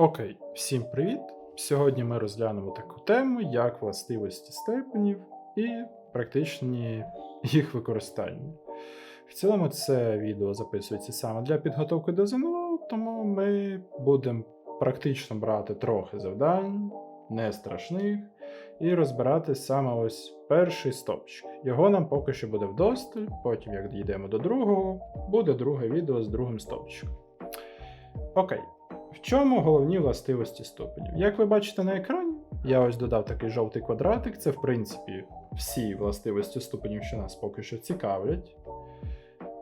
Окей, всім привіт! Сьогодні ми розглянемо таку тему, як властивості степенів і практичні їх використання. В цілому це відео записується саме для підготовки до ЗНО, тому ми будемо практично брати трохи завдань, не страшних, і розбирати саме ось перший стопчик. Його нам поки що буде вдосталь, потім, як дійдемо до другого, буде друге відео з другим стопчиком. Окей. В чому головні властивості ступенів? Як ви бачите на екрані, я ось додав такий жовтий квадратик. Це, в принципі, всі властивості ступенів, що нас поки що цікавлять.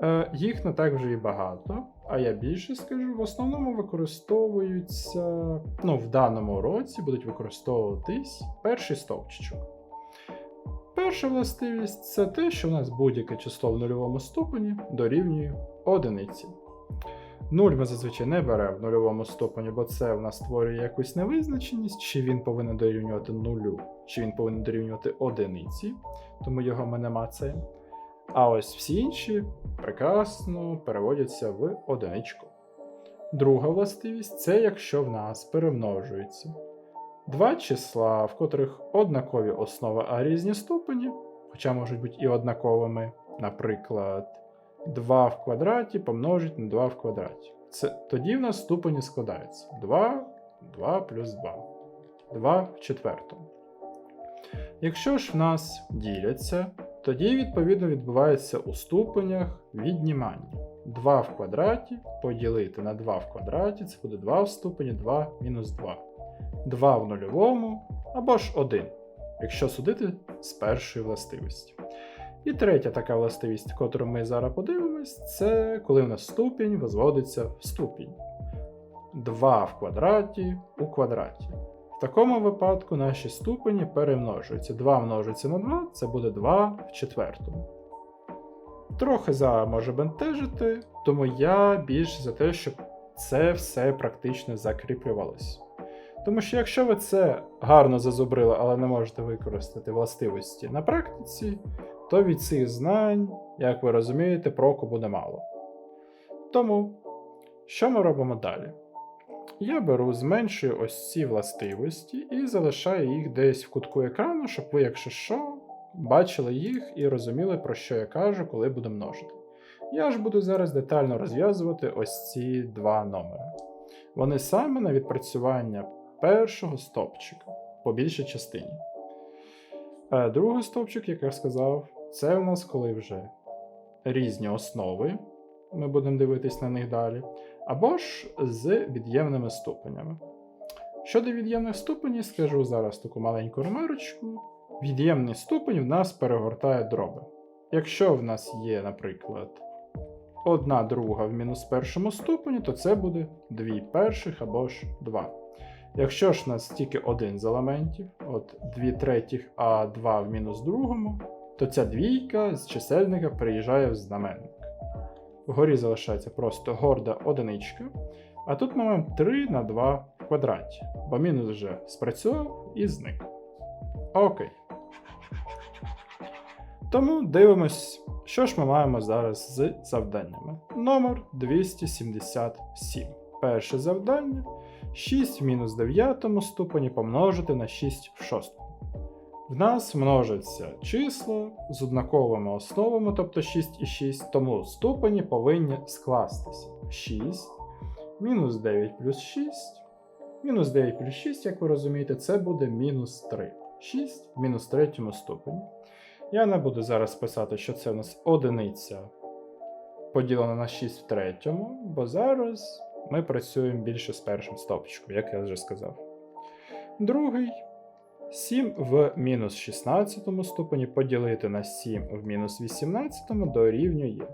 Е, їх не так вже і багато, а я більше скажу, в основному використовуються, ну, в даному році будуть використовуватись перший стовпчичок. Перша властивість це те, що в нас будь-яке число в нульовому ступені дорівнює одиниці. Нуль ми зазвичай не беремо в нульовому ступені, бо це в нас створює якусь невизначеність, чи він повинен дорівнювати нулю, чи він повинен дорівнювати одиниці, тому його ми не мацаємо. А ось всі інші прекрасно переводяться в одиничку. Друга властивість це якщо в нас перемножується два числа, в котрих однакові основи, а різні ступені, хоча можуть бути і однаковими, наприклад. 2 в квадраті помножить на 2 в квадраті. Це, Тоді в нас ступені складаються. 2, 2 плюс 2. 2 в четвертому. Якщо ж в нас діляться, тоді, відповідно, відбувається у ступенях віднімання. 2 в квадраті поділити на 2 в квадраті, це буде 2 в ступені, 2 мінус 2. 2 в нульовому або ж 1, якщо судити з першої властивості. І третя така властивість, котру ми зараз подивимось, це коли у нас ступінь возводиться в ступінь. 2 в квадраті у квадраті. В такому випадку наші ступені перемножуються. 2 множиться на 2, це буде 2 в четвертому. Трохи за може бентежити, тому я більше за те, щоб це все практично закріплювалося. Тому що якщо ви це гарно зазубрили, але не можете використати властивості на практиці, то від цих знань, як ви розумієте, проку буде мало. Тому, що ми робимо далі? Я беру, зменшую ось ці властивості і залишаю їх десь в кутку екрану, щоб ви, якщо що, бачили їх і розуміли, про що я кажу, коли буду множити. Я ж буду зараз детально розв'язувати ось ці два номери. Вони саме на відпрацювання першого стопчика по більшій частині. Е, другий стовпчик, як я сказав, це у нас коли вже різні основи, ми будемо дивитись на них далі, або ж з від'ємними ступенями. Щодо від'ємних ступенів, скажу зараз таку маленьку ремарочку. Від'ємний ступень в нас перегортає дроби. Якщо в нас є, наприклад, одна друга в мінус першому ступені, то це буде дві перших або ж два. Якщо ж у нас тільки один з елементів, от 2 третіх, а 2 в мінус другому, то ця двійка з чисельника переїжджає в знаменник. Вгорі залишається просто горда одиничка. А тут ми маємо 3 на 2 в квадраті, бо мінус вже спрацював і зник. Окей. Тому дивимось, що ж ми маємо зараз з завданнями. Номер 277. Перше завдання 6 в мінус 9 ступені помножити на 6 в 6. В нас множаться числа з однаковими основами, тобто 6 і 6, тому ступені повинні скластися. 6, мінус 9 плюс 6. Мінус 9 плюс 6, як ви розумієте, це буде мінус 3. 6 в мінус третьому ступені. Я не буду зараз писати, що це у нас одиниця поділена на 6 в третьому, бо зараз ми працюємо більше з першим стовпчиком, як я вже сказав. Другий 7 в мінус 16 ступені поділити на 7 в мінус 18 дорівнює.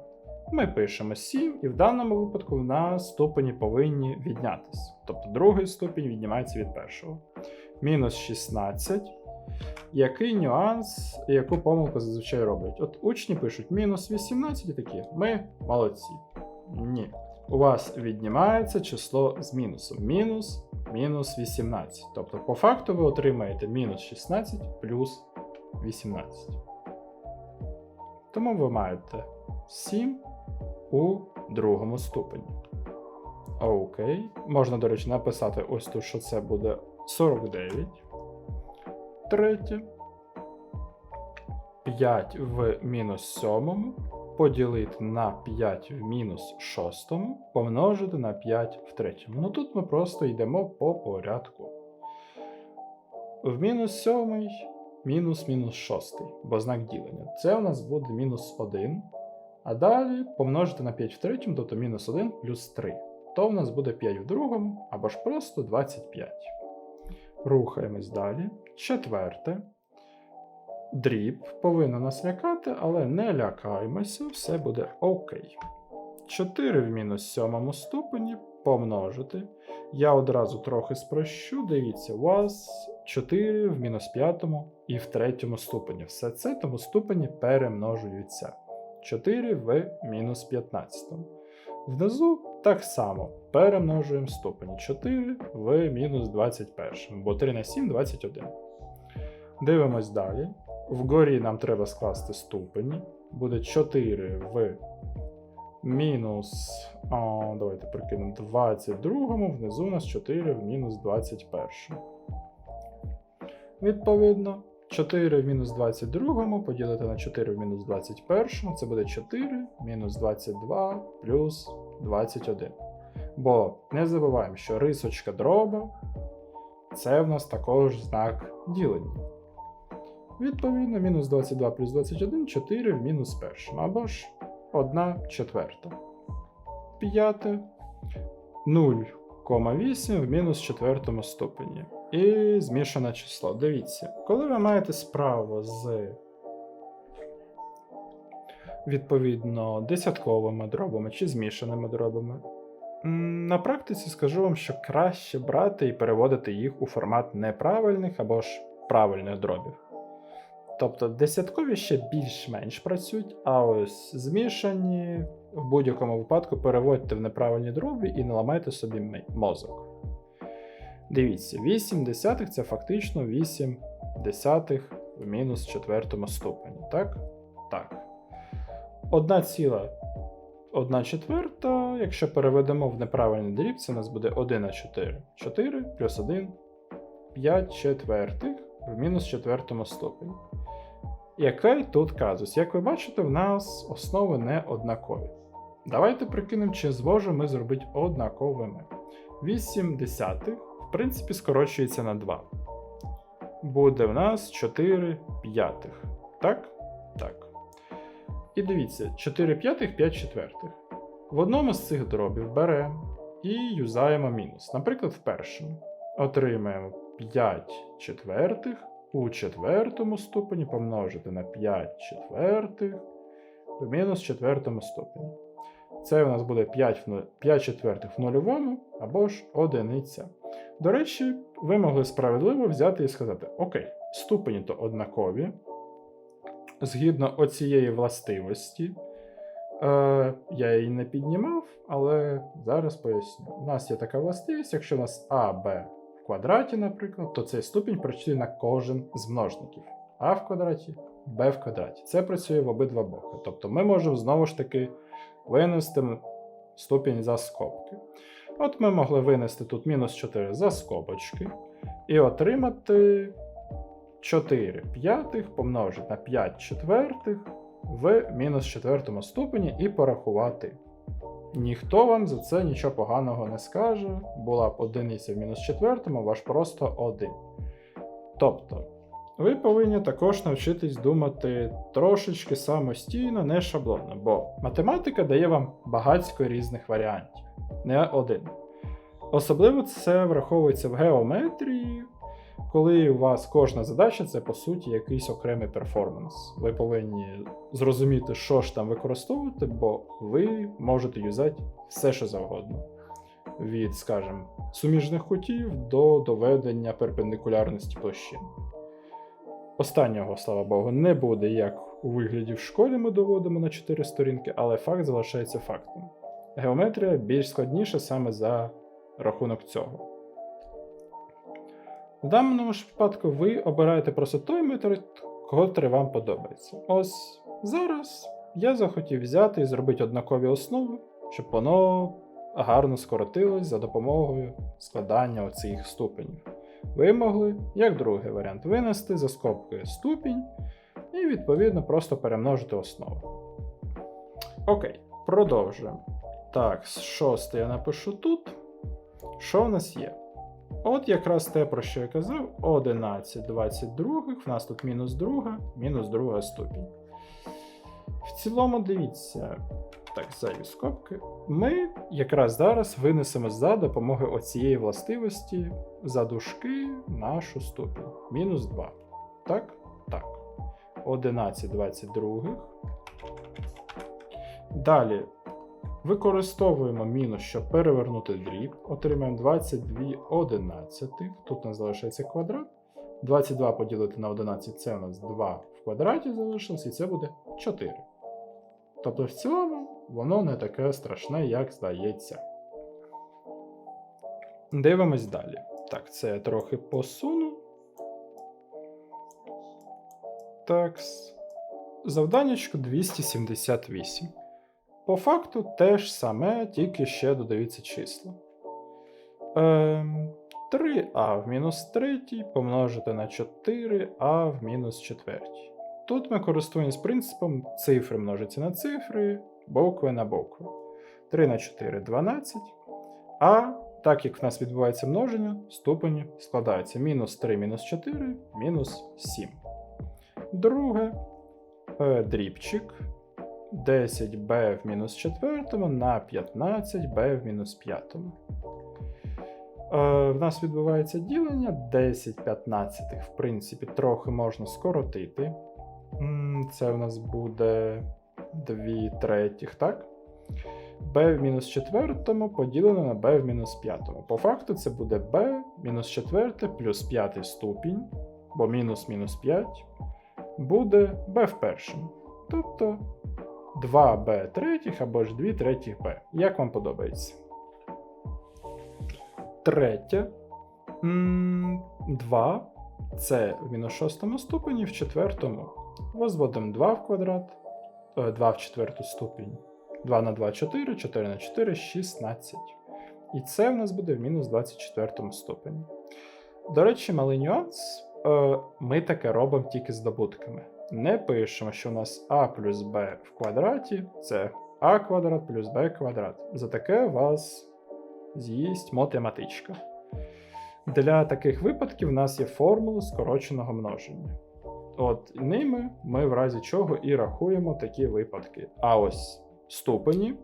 Ми пишемо 7, і в даному випадку в нас ступені повинні віднятися. Тобто другий ступінь віднімається від першого. Мінус 16. Який нюанс, яку помилку зазвичай роблять? От учні пишуть мінус 18 і такі, ми молодці. Ні. У вас віднімається число з мінусом. Мінус мінус 18. Тобто, по факту ви отримаєте мінус 16 плюс 18. Тому ви маєте 7 у другому ступені. Окей. Можна, до речі, написати ось тут, що це буде 49. Третє. 5 в мінус сьомому поділити на 5 в мінус шостому, помножити на 5 в третьому. Ну тут ми просто йдемо по порядку. В мінус сьомий мінус мінус шостий, бо знак ділення. Це у нас буде мінус 1. А далі помножити на 5 в третьому, тобто мінус 1 плюс 3. То в нас буде 5 в другому, або ж просто 25. Рухаємось далі. Четверте. Дріб повинен нас лякати, але не лякаємося, все буде окей. 4 в мінус сьомому ступені помножити. Я одразу трохи спрощу. Дивіться, у вас 4 в мінус п'ятому і в третьому ступені. Все це тому ступені перемножуються. 4 в мінус 15. Внизу так само перемножуємо ступені 4 в мінус 21, бо 3 на 7 21. Дивимось далі. Вгорі нам треба скласти ступені. Буде 4 в мінус. А, давайте прикинемо 22, внизу у нас 4 в мінус 21. Відповідно, 4 в мінус 22 поділити на 4 в мінус 21, це буде 4 мінус 22 плюс 21. Бо не забуваємо, що рисочка дроба це в нас також знак ділення. Відповідно, мінус 22 плюс 21 4 в мінус першому, або ж 1 четверта. П'яте 0,8 в мінус четвертому ступені. І змішане число. Дивіться, коли ви маєте справу з відповідно десятковими дробами чи змішаними дробами, на практиці скажу вам, що краще брати і переводити їх у формат неправильних або ж правильних дробів. Тобто десяткові ще більш-менш працюють, а ось змішані в будь-якому випадку переводьте в неправильні дроби і не ламайте собі мозок. Дивіться, 8 десятих це фактично 8 десятих в мінус четвертому ступені, так? Так. Одна ціла 1 четверта, якщо переведемо в неправильний дріб, це у нас буде 1 на 4. 4 плюс 1 5 четвертих в мінус четвертому ступені. Який тут казус? Як ви бачите, в нас основи не однакові. Давайте прикинемо, чи зможемо ми зробити однаковими. 8 десятих, в принципі, скорочується на 2. Буде в нас 4 п'ятих. Так? Так. І дивіться, 4 п'ятих, 5 четвертих. В одному з цих дробів беремо і юзаємо мінус. Наприклад, в першому. Отримаємо 5 четвертих у четвертому ступені помножити на 5 четвертих в мінус четвертому ступені. Це у нас буде 5, ну- 5 четвертих в нульовому або ж одиниця. До речі, ви могли справедливо взяти і сказати: Окей, ступені то однакові. Згідно оцієї властивості, е, я її не піднімав, але зараз поясню. У нас є така властивість, якщо у нас А, Б квадраті, наприклад, то цей ступінь працює на кожен з множників. А в квадраті, Б в квадраті. Це працює в обидва боки. Тобто ми можемо знову ж таки винести ступінь за скобки. От ми могли винести тут мінус 4 за скобочки і отримати 4 п'ятих помножити на 5 четвертих в мінус четвертому ступені і порахувати. Ніхто вам за це нічого поганого не скаже. Була б одиниця в мінус четвертому, ваш просто один. Тобто, ви повинні також навчитись думати трошечки самостійно, не шаблонно, бо математика дає вам багатько різних варіантів, не один. Особливо це враховується в геометрії, коли у вас кожна задача це по суті якийсь окремий перформанс. Ви повинні зрозуміти, що ж там використовувати, бо ви можете юзати все, що завгодно. Від, скажімо, суміжних кутів до доведення перпендикулярності площин. Останнього, слава Богу, не буде, як у вигляді в школі ми доводимо на 4 сторінки, але факт залишається фактом. Геометрія більш складніша саме за рахунок цього. В даному ж випадку ви обираєте просто той метод, котрий вам подобається. Ось зараз я захотів взяти і зробити однакові основи, щоб воно гарно скоротилось за допомогою складання оцих ступенів. Ви могли, як другий варіант, винести за скобкою ступінь і, відповідно, просто перемножити основу. Окей, продовжуємо. Так, шосте я напишу тут. Що в нас є? От якраз те, про що я казав, 11 22, в нас тут мінус друга, мінус друга ступінь. В цілому, дивіться, так, зайві скобки. Ми якраз зараз винесемо за допомогою оцієї властивості за дужки нашу ступінь. Мінус 2. Так? Так. 11 22. Далі використовуємо мінус, щоб перевернути дріб. Отримаємо 22 одинадцятих. Тут у нас залишається квадрат. 22 поділити на 11 це у нас 2 в квадраті залишилось, і це буде 4. Тобто в цілому воно не таке страшне, як здається. Дивимось далі. Так, це я трохи посуну. Так. Завданнячко 278. По факту те ж саме, тільки ще додаються числа. Ем, 3а в мінус 3 помножити на 4а в мінус 4. Тут ми користуємось принципом цифри множиться на цифри, букви на букви. 3 на 4 12. А так як в нас відбувається множення, ступені складаються мінус 3 мінус 4 мінус 7. Друге е, дрібчик 10b в мінус 4 на 15b в мінус 5. Е, в нас відбувається ділення 10 15, в принципі, трохи можна скоротити. Це в нас буде 2 третіх, так? b в мінус 4 поділено на b в мінус 5. По факту це буде b мінус 4 плюс 5 ступінь, бо мінус мінус 5 буде b в першому. Тобто 2b третіх або ж 2 третіх b. Як вам подобається? Третє. 2 це в мінус шостому ступені, в четвертому. Возводимо 2 в квадрат, 2 в четверту ступінь. 2 на 2 4, 4 на 4 16. І це в нас буде в мінус 24 ступені. До речі, малий нюанс. Е, Ми таке робимо тільки з добутками. Не пишемо, що у нас а плюс b в квадраті це а квадрат плюс b квадрат. За таке вас з'їсть математичка. Для таких випадків у нас є формула скороченого множення. От ними ми в разі чого і рахуємо такі випадки. А ось ступені,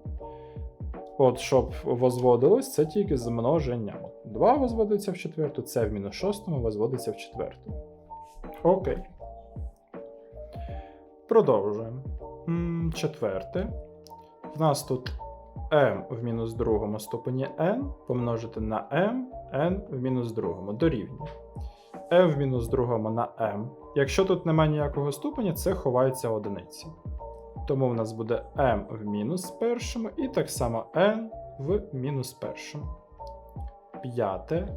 от щоб возводилось, це тільки з множенням. 2 возводиться в четверту, це в мінус шостому возводиться в четверту. Окей. Продовжуємо. Четверте. В нас тут m в мінус другому ступені n помножити на m, n в мінус другому дорівнює. m в мінус другому на m. Якщо тут немає ніякого ступеня, це ховається одиниці. Тому в нас буде m в мінус першому і так само n в мінус першому. П'яте.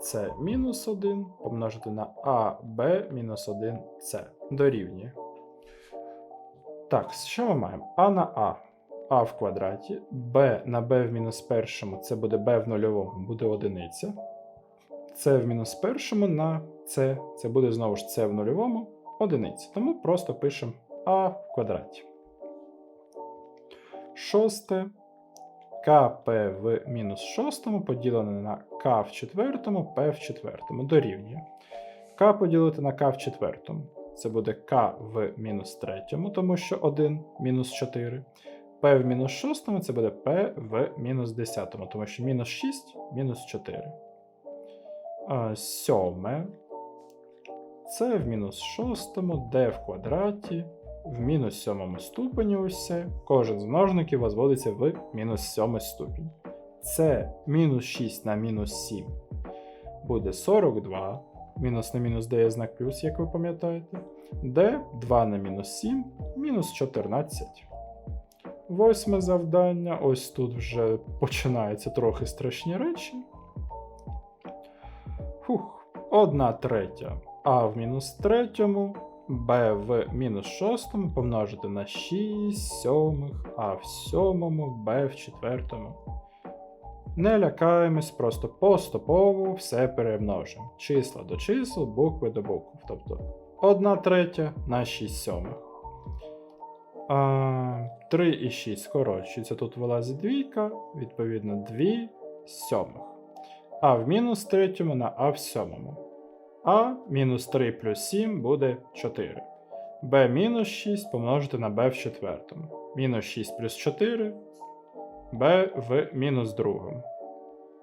С мінус 1 помножити на А, Б мінус 1 С дорівнює. Так, що ми маємо? А на А. А в квадраті, Б на Б в мінус першому це буде Б в нульовому, буде одиниця. С в мінус першому на С, це буде знову ж С в нульовому, одиниця. Тому просто пишемо А в квадраті. Шосте. КП в мінус шостому поділене на К в четвертому, П в четвертому дорівнює. К поділити на К в четвертому. Це буде К в мінус третьому, тому що 1 мінус 4. П в мінус шостому це буде П в мінус десятому, тому що мінус 6 мінус 4. А, Сьоме. Це в мінус шостому, Д в квадраті в мінус сьомому ступені усе. Кожен з множників возводиться в мінус сьомий ступінь. Це мінус 6 на мінус 7 буде 42. Мінус на мінус дає знак плюс, як ви пам'ятаєте. Д 2 на мінус 7, мінус 14. Восьме завдання. Ось тут вже починаються трохи страшні речі. Фух, 1 третя. А в мінус третьому b в мінус шостому помножити на 6 сьомих, а в сьомому b в четвертому. Не лякаємось, просто поступово все перемножимо. Числа до чисел, букви до букв. Тобто 1 третя на 6 сьомих. А, 3 і 6 скорочується. Тут вилазить двійка, відповідно 2 сьомих. А в мінус третьому на А в сьомому. А мінус 3 плюс 7 буде 4. Б мінус 6 помножити на Б в четвертому. Мінус 6 плюс 4. Б в мінус другому.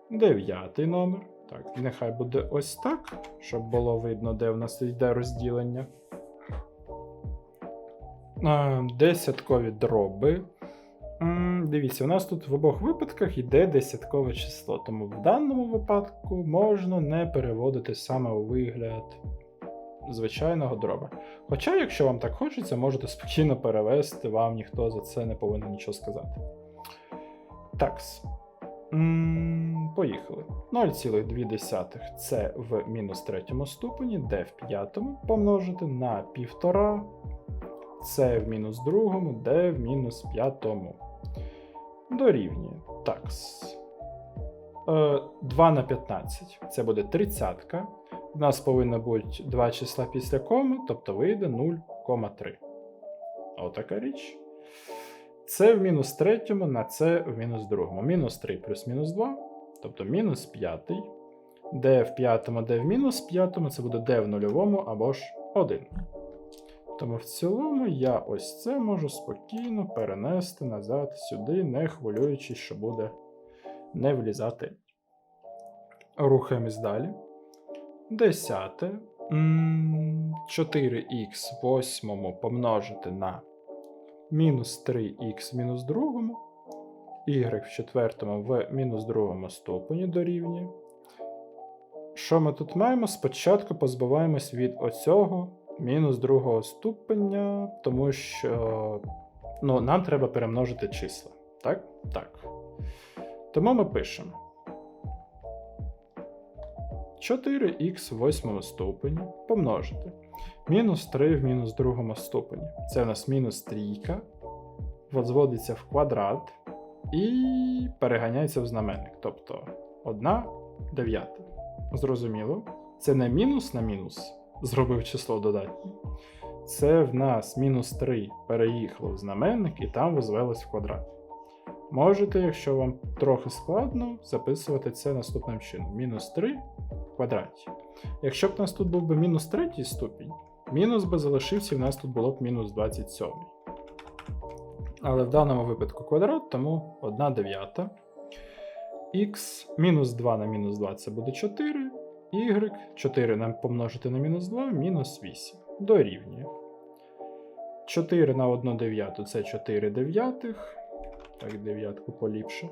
Дев'ятий номер. Так, нехай буде ось так, щоб було видно, де в нас йде розділення. Десяткові дроби. Дивіться, у нас тут в обох випадках йде десяткове число, тому в даному випадку можна не переводити саме у вигляд звичайного дроба. Хоча, якщо вам так хочеться, можете спокійно перевести, вам ніхто за це не повинен нічого сказати. Такс. Поїхали. 0,2 це в мінус третьому ступені, d в п'ятому помножити на 1,5 це в мінус другому, d в мінус п'ятому. Дорівнює. Такс. Е, 2 на 15. Це буде 30. У нас повинно бути два числа після коми, тобто вийде 0,3. Отака річ. Це в мінус третьому на це в мінус другому. Мінус 3 плюс мінус 2, тобто мінус 5. d в п'ятому, d в мінус п'ятому, це буде d в нульовому або ж 1. Тому в цілому я ось це можу спокійно перенести назад сюди, не хвилюючись, що буде не влізати. Рухаємось далі. Десяте. М, 4х в восьмому помножити на мінус 3х мінус другому, y в четвертому в мінус другому ступені дорівнює. Що ми тут маємо? Спочатку позбуваємось від оцього мінус другого ступеня, тому що ну, нам треба перемножити числа. Так? Так. Тому ми пишемо 4х в восьмому ступені помножити. Мінус 3 в мінус другому ступені. Це у нас мінус трійка, возводиться в квадрат і переганяється в знаменник. Тобто 1 дев'ята. Зрозуміло? Це не мінус на мінус, зробив число додатнє. Це в нас мінус 3 переїхало в знаменник і там возвелось в квадрат. Можете, якщо вам трохи складно, записувати це наступним чином: мінус 3 в квадраті. Якщо б у нас тут був би мінус третій ступінь, мінус би залишився, і в нас тут було б мінус 27. Але в даному випадку квадрат, тому 1 дев'ята. Х мінус 2 на мінус 2 це буде 4. Y 4 нам помножити на мінус 2, мінус 8. Дорівнює. 4 на 1 дев'яту це 4 дев'ятих. Так, дев'ятку поліпше.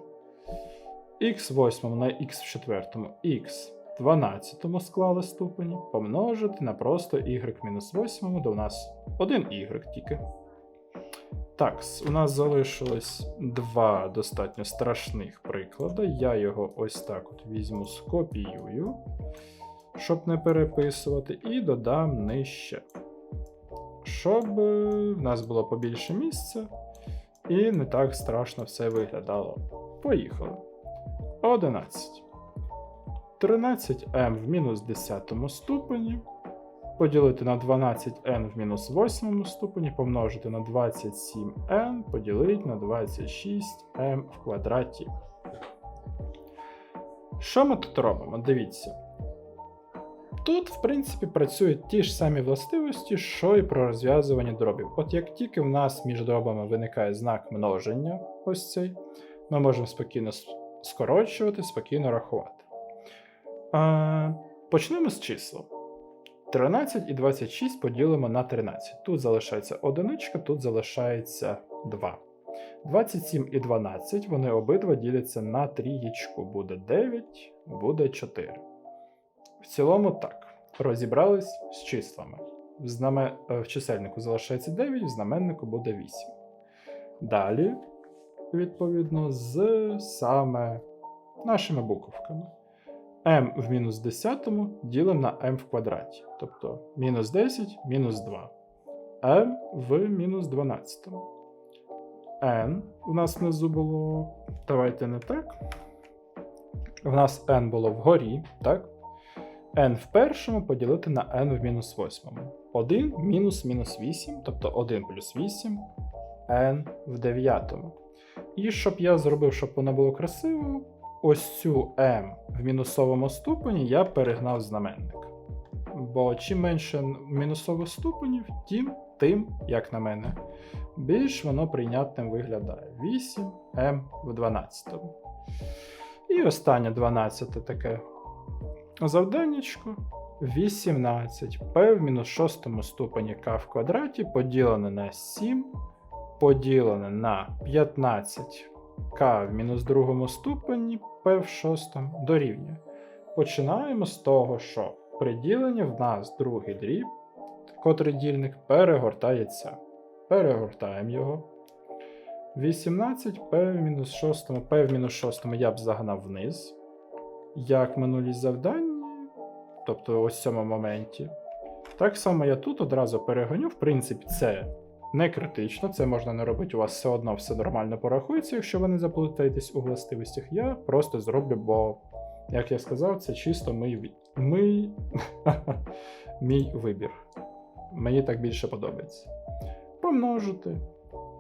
Х в 8 на х в 4, х в 12 склали ступені, помножити на просто y мінус 8, де у нас 1 y тільки. Так, у нас залишилось два достатньо страшних приклади. Я його ось так от візьму, скопіюю, щоб не переписувати, і додам нижче. Щоб е, в нас було побільше місця, і не так страшно все виглядало. Поїхали. 11. 13m в мінус 10 ступені. Поділити на 12n в мінус 8 ступені, помножити на 27n, поділити на 26m в квадраті. Що ми тут робимо? Дивіться. Тут, в принципі, працюють ті ж самі властивості, що і про розв'язування дробів. От як тільки в нас між дробами виникає знак множення, ось цей, ми можемо спокійно скорочувати, спокійно рахувати. Почнемо з чисел. 13 і 26 поділимо на 13. Тут залишається одиничка, тут залишається 2. 27 і 12 вони обидва діляться на трієчку. Буде 9, буде 4. В цілому так. Розібрались з числами. В, знаме... в чисельнику залишається 9, в знаменнику буде 8. Далі, відповідно, з саме нашими буковками m в мінус 10 ділимо на m в квадраті. Тобто мінус 10 мінус 2. m в мінус 12. n у нас внизу було. Давайте не так. В нас n було вгорі, так? n в першому поділити на n в мінус восьмому. 1 мінус мінус 8, тобто 1 плюс 8, n в дев'ятому. І щоб я зробив, щоб воно було красиво, ось цю m в мінусовому ступені я перегнав знаменник. Бо чим менше мінусових ступенів, тим, тим, як на мене, більш воно прийнятним виглядає. 8m в 12. І останнє 12 таке завданнячко. 18 p в мінус 6 ступені k в квадраті поділене на 7, поділене на 15 k в мінус другому ступені p в шостому дорівнює. Починаємо з того, що при діленні в нас другий дріб, котрий дільник перегортається. Перегортаємо його. 18 p в мінус 6, p в мінус 6 я б загнав вниз. Як минулі завдання, тобто ось в цьому моменті. Так само я тут одразу перегоню. В принципі, це не критично, це можна не робити, у вас все одно все нормально порахується, якщо ви не заплутаєтесь у властивостях. Я просто зроблю, бо, як я сказав, це чисто мій, мій... мій вибір. Мені так більше подобається. Помножити.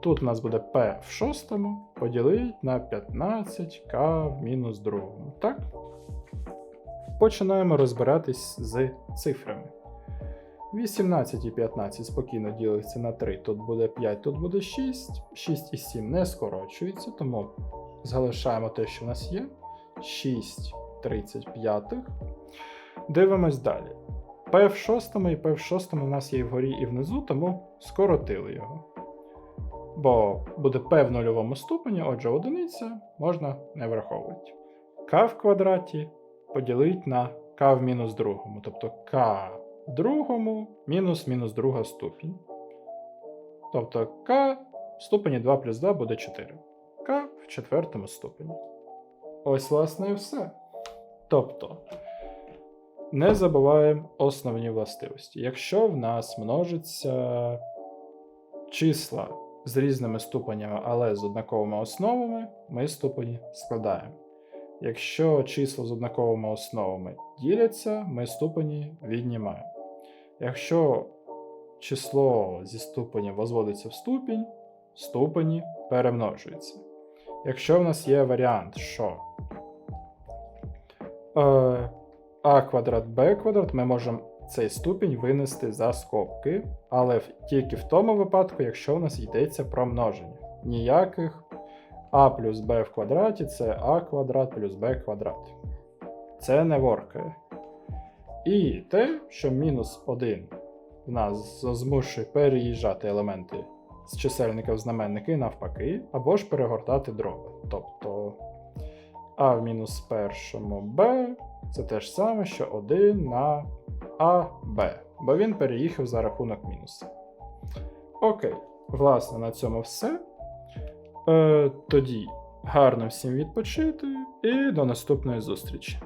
Тут у нас буде p в шостому поділить на 15k в мінус другому. Так? Починаємо розбиратись з цифрами. 18 і 15 спокійно ділиться на 3, тут буде 5, тут буде 6. 6 і 7 не скорочується, тому залишаємо те, що в нас є. 6 35. Дивимось далі. P в шостому і P в шостому у нас є і вгорі і внизу, тому скоротили його. Бо буде P в нульовому ступені, отже, одиниця можна не враховувати. К в квадраті поділить на К в мінус другому, тобто К другому мінус мінус друга ступінь. Тобто К в ступені 2 плюс 2 буде 4. К в четвертому ступені. Ось, власне, і все. Тобто, не забуваємо основні властивості. Якщо в нас множиться числа з різними ступенями, але з однаковими основами, ми ступені складаємо. Якщо числа з однаковими основами діляться, ми ступені віднімаємо. Якщо число зі ступенів возводиться в ступінь, ступені перемножуються. Якщо в нас є варіант, що е, а квадрат Б квадрат, ми можемо цей ступінь винести за скобки, але тільки в тому випадку, якщо в нас йдеться про множення. Ніяких а плюс b в квадраті це а квадрат плюс b квадрат. Це не воркає. І те, що мінус 1 в нас змушує переїжджати елементи з чисельника в знаменники навпаки, або ж перегортати дроби. Тобто а в мінус першому b це те ж саме, що 1 на АБ, бо він переїхав за рахунок мінуса. Окей, власне, на цьому все. Е, тоді гарно всім відпочити і до наступної зустрічі.